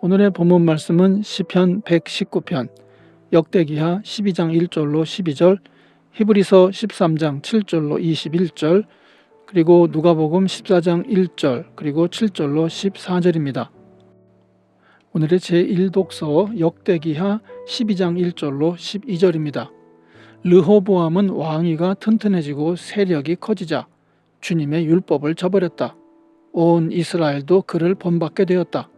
오늘의 본문 말씀은 시편 119편, 역대기하 12장 1절로 12절, 히브리서 13장 7절로 21절, 그리고 누가복음 14장 1절, 그리고 7절로 14절입니다. 오늘의 제1독서 역대기하 12장 1절로 12절입니다. 르호보암은 왕위가 튼튼해지고 세력이 커지자 주님의 율법을 저버렸다. 온 이스라엘도 그를 본받게 되었다.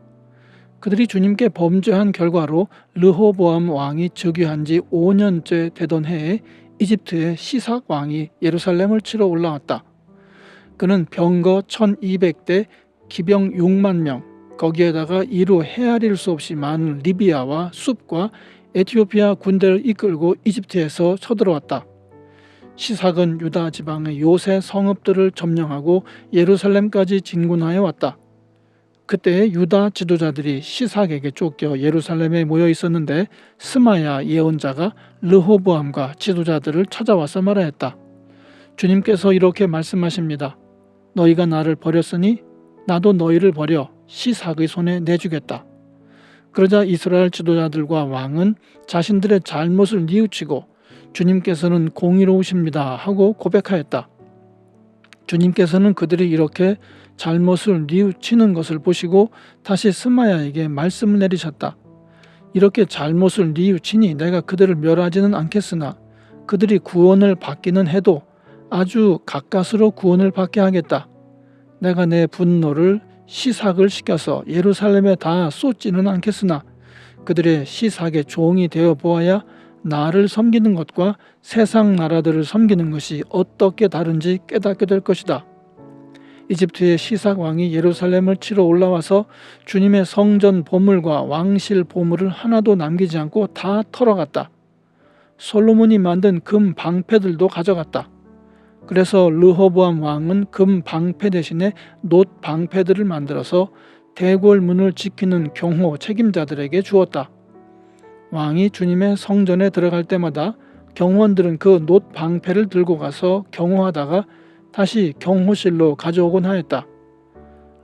그들이 주님께 범죄한 결과로 르호보암 왕이 즉위한 지 5년째 되던 해에 이집트의 시삭 왕이 예루살렘을 치러 올라왔다. 그는 병거 1200대, 기병 6만 명, 거기에다가 이루 헤아릴 수 없이 많은 리비아와 숲과 에티오피아 군대를 이끌고 이집트에서 쳐들어왔다. 시삭은 유다 지방의 요새 성읍들을 점령하고 예루살렘까지 진군하여 왔다. 그때 유다 지도자들이 시삭에게 쫓겨 예루살렘에 모여 있었는데 스마야 예언자가 르호보암과 지도자들을 찾아와서 말하였다. 주님께서 이렇게 말씀하십니다. 너희가 나를 버렸으니 나도 너희를 버려 시삭의 손에 내주겠다. 그러자 이스라엘 지도자들과 왕은 자신들의 잘못을 뉘우치고 주님께서는 공의로우십니다 하고 고백하였다. 주님께서는 그들이 이렇게 잘못을 뉘우치는 것을 보시고 다시 스마야에게 말씀을 내리셨다. 이렇게 잘못을 뉘우치니 내가 그들을 멸하지는 않겠으나 그들이 구원을 받기는 해도 아주 가까스로 구원을 받게 하겠다. 내가 내 분노를 시삭을 시켜서 예루살렘에 다 쏟지는 않겠으나 그들의 시삭의 종이 되어 보아야 나를 섬기는 것과 세상 나라들을 섬기는 것이 어떻게 다른지 깨닫게 될 것이다. 이집트의 시삭 왕이 예루살렘을 치러 올라와서 주님의 성전 보물과 왕실 보물을 하나도 남기지 않고 다 털어갔다. 솔로몬이 만든 금 방패들도 가져갔다. 그래서 르호보암 왕은 금 방패 대신에 놋 방패들을 만들어서 대궐 문을 지키는 경호 책임자들에게 주었다. 왕이 주님의 성전에 들어갈 때마다 경호원들은 그 놋 방패를 들고 가서 경호하다가 다시 경호실로 가져오곤 하였다.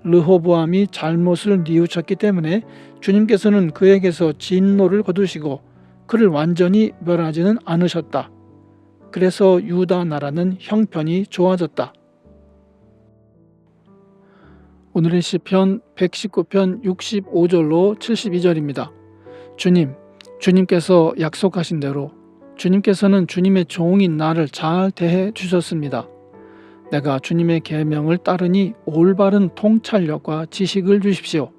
르호보암이 잘못을 뉘우쳤기 때문에 주님께서는 그에게서 진노를 거두시고 그를 완전히 멸하지는 않으셨다. 그래서 유다 나라는 형편이 좋아졌다. 오늘의 시편 119편 65절로 72절입니다. 주님, 주님께서 약속하신 대로 주님께서는 주님의 종인 나를 잘 대해 주셨습니다. 내가 주님의 계명을 따르니 올바른 통찰력과 지식을 주십시오.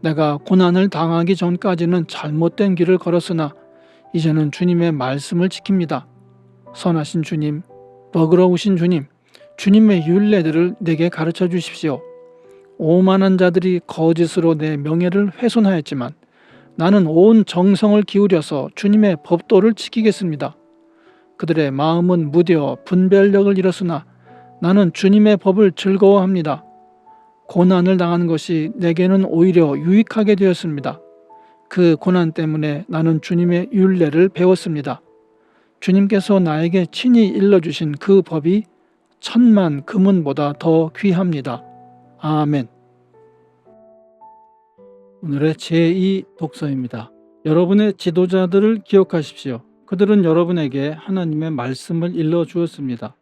내가 고난을 당하기 전까지는 잘못된 길을 걸었으나 이제는 주님의 말씀을 지킵니다. 선하신 주님, 너그러우신 주님, 주님의 윤례들을 내게 가르쳐 주십시오. 오만한 자들이 거짓으로 내 명예를 훼손하였지만 나는 온 정성을 기울여서 주님의 법도를 지키겠습니다. 그들의 마음은 무뎌 분별력을 잃었으나 나는 주님의 법을 즐거워합니다. 고난을 당하는 것이 내게는 오히려 유익하게 되었습니다. 그 고난 때문에 나는 주님의 윤례를 배웠습니다. 주님께서 나에게 친히 일러주신 그 법이 천만 금은보다 더 귀합니다. 아멘. 오늘의 제2 독서입니다. 여러분의 지도자들을 기억하십시오. 그들은 여러분에게 하나님의 말씀을 일러 주었습니다.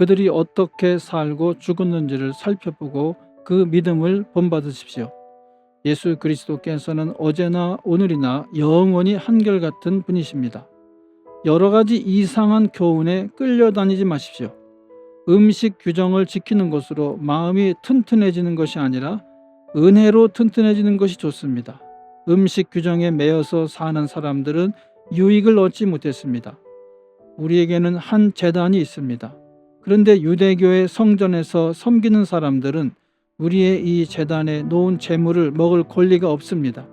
그들이 어떻게 살고 죽었는지를 살펴보고 그 믿음을 본받으십시오. 예수 그리스도께서는 어제나 오늘이나 영원히 한결같은 분이십니다. 여러 가지 이상한 교훈에 끌려다니지 마십시오. 음식 규정을 지키는 것으로 마음이 튼튼해지는 것이 아니라 은혜로 튼튼해지는 것이 좋습니다. 음식 규정에 매여서 사는 사람들은 유익을 얻지 못했습니다. 우리에게는 한 재단이 있습니다. 그런데 유대교의 성전에서 섬기는 사람들은 우리의 이 재단에 놓은 재물을 먹을 권리가 없습니다.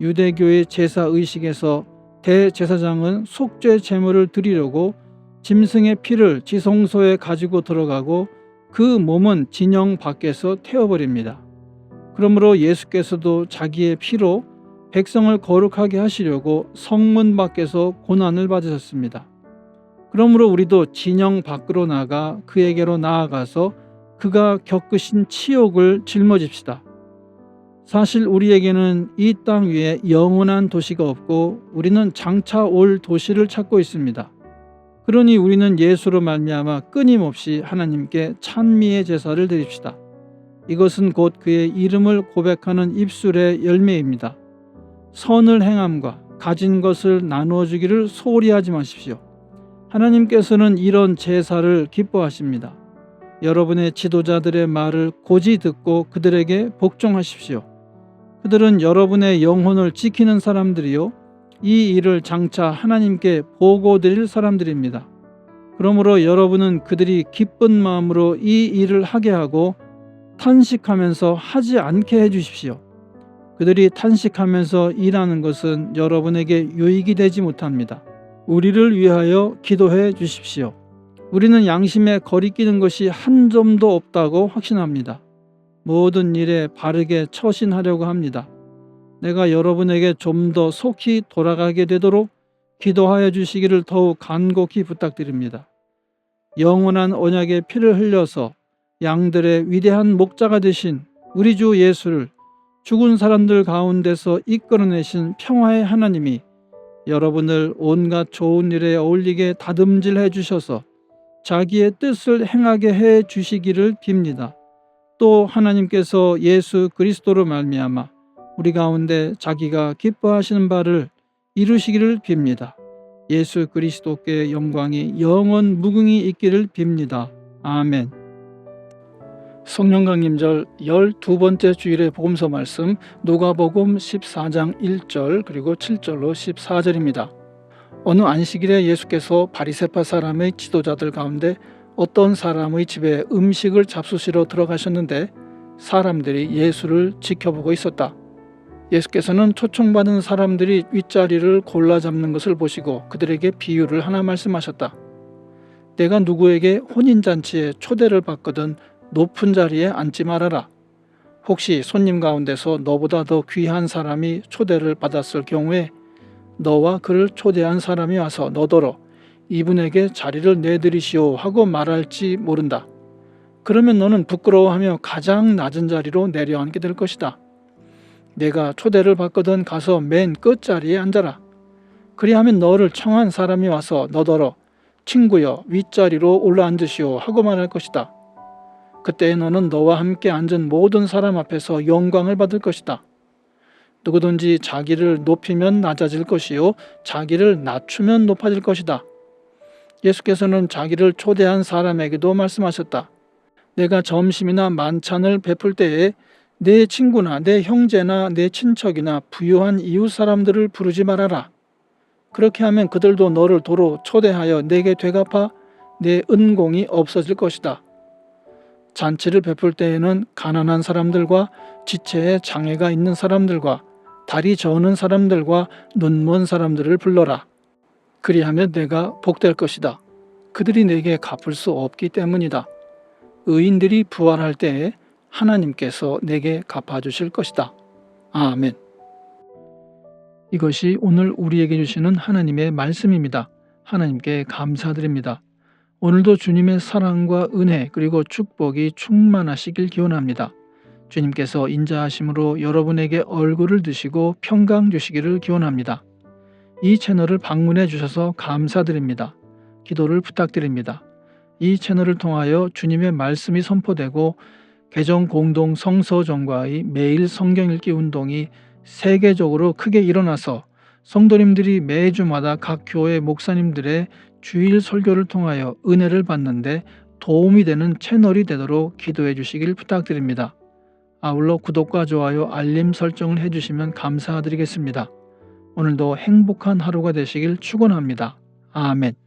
유대교의 제사 의식에서 대제사장은 속죄 제물을 드리려고 짐승의 피를 지성소에 가지고 들어가고 그 몸은 진영 밖에서 태워버립니다. 그러므로 예수께서도 자기의 피로 백성을 거룩하게 하시려고 성문 밖에서 고난을 받으셨습니다. 그러므로 우리도 진영 밖으로 나가 그에게로 나아가서 그가 겪으신 치욕을 짊어집시다. 사실 우리에게는 이 땅 위에 영원한 도시가 없고 우리는 장차 올 도시를 찾고 있습니다. 그러니 우리는 예수로 말미암아 끊임없이 하나님께 찬미의 제사를 드립시다. 이것은 곧 그의 이름을 고백하는 입술의 열매입니다. 선을 행함과 가진 것을 나누어 주기를 소홀히 하지 마십시오. 하나님께서는 이런 제사를 기뻐하십니다. 여러분의 지도자들의 말을 고지 듣고 그들에게 복종하십시오. 그들은 여러분의 영혼을 지키는 사람들이요. 이 일을 장차 하나님께 보고 드릴 사람들입니다. 그러므로 여러분은 그들이 기쁜 마음으로 이 일을 하게 하고 탄식하면서 하지 않게 해 주십시오. 그들이 탄식하면서 일하는 것은 여러분에게 유익이 되지 못합니다. 우리를 위하여 기도해 주십시오. 우리는 양심에 거리끼는 것이 한 점도 없다고 확신합니다. 모든 일에 바르게 처신하려고 합니다. 내가 여러분에게 좀 더 속히 돌아가게 되도록 기도하여 주시기를 더욱 간곡히 부탁드립니다. 영원한 언약의 피를 흘려서 양들의 위대한 목자가 되신 우리 주 예수를 죽은 사람들 가운데서 이끌어내신 평화의 하나님이 여러분을 온갖 좋은 일에 어울리게 다듬질해 주셔서 자기의 뜻을 행하게 해 주시기를 빕니다. 또 하나님께서 예수 그리스도로 말미암아 우리 가운데 자기가 기뻐하시는 바를 이루시기를 빕니다. 예수 그리스도께 영광이 영원 무궁히 있기를 빕니다. 아멘. 성령 강림절 12번째 주일의 복음서 말씀 누가복음 14장 1절 그리고 7절로 14절입니다. 어느 안식일에 예수께서 바리새파 사람의 지도자들 가운데 어떤 사람의 집에 음식을 잡수시러 들어가셨는데 사람들이 예수를 지켜보고 있었다. 예수께서는 초청받은 사람들이 윗자리를 골라 잡는 것을 보시고 그들에게 비유를 하나 말씀하셨다. 내가 누구에게 혼인잔치에 초대를 받거든 높은 자리에 앉지 말아라. 혹시 손님 가운데서 너보다 더 귀한 사람이 초대를 받았을 경우에 너와 그를 초대한 사람이 와서 너더러 이분에게 자리를 내드리시오 하고 말할지 모른다. 그러면 너는 부끄러워하며 가장 낮은 자리로 내려앉게 될 것이다. 내가 초대를 받거든 가서 맨 끝자리에 앉아라. 그리하면 너를 청한 사람이 와서 너더러 친구여 윗자리로 올라앉으시오 하고 말할 것이다. 그때 너는 너와 함께 앉은 모든 사람 앞에서 영광을 받을 것이다. 누구든지 자기를 높이면 낮아질 것이요 자기를 낮추면 높아질 것이다. 예수께서는 자기를 초대한 사람에게도 말씀하셨다. 내가 점심이나 만찬을 베풀 때에 내 친구나 내 형제나 내 친척이나 부유한 이웃 사람들을 부르지 말아라. 그렇게 하면 그들도 너를 도로 초대하여 내게 되갚아 내 은공이 없어질 것이다. 잔치를 베풀 때에는 가난한 사람들과 지체에 장애가 있는 사람들과 다리 저는 사람들과 눈먼 사람들을 불러라. 그리하면 내가 복될 것이다. 그들이 내게 갚을 수 없기 때문이다. 의인들이 부활할 때에 하나님께서 내게 갚아주실 것이다. 아멘. 이것이 오늘 우리에게 주시는 하나님의 말씀입니다. 하나님께 감사드립니다. 오늘도 주님의 사랑과 은혜 그리고 축복이 충만하시길 기원합니다. 주님께서 인자하심으로 여러분에게 얼굴을 드시고 평강 주시기를 기원합니다. 이 채널을 방문해 주셔서 감사드립니다. 기도를 부탁드립니다. 이 채널을 통하여 주님의 말씀이 선포되고 개정 공동 성서정과의 매일 성경 읽기 운동이 세계적으로 크게 일어나서 성도님들이 매주마다 각 교회 목사님들의 주일 설교를 통하여 은혜를 받는데 도움이 되는 채널이 되도록 기도해 주시길 부탁드립니다. 아울러 구독과 좋아요, 알림 설정을 해주시면 감사드리겠습니다. 오늘도 행복한 하루가 되시길 축원합니다. 아멘.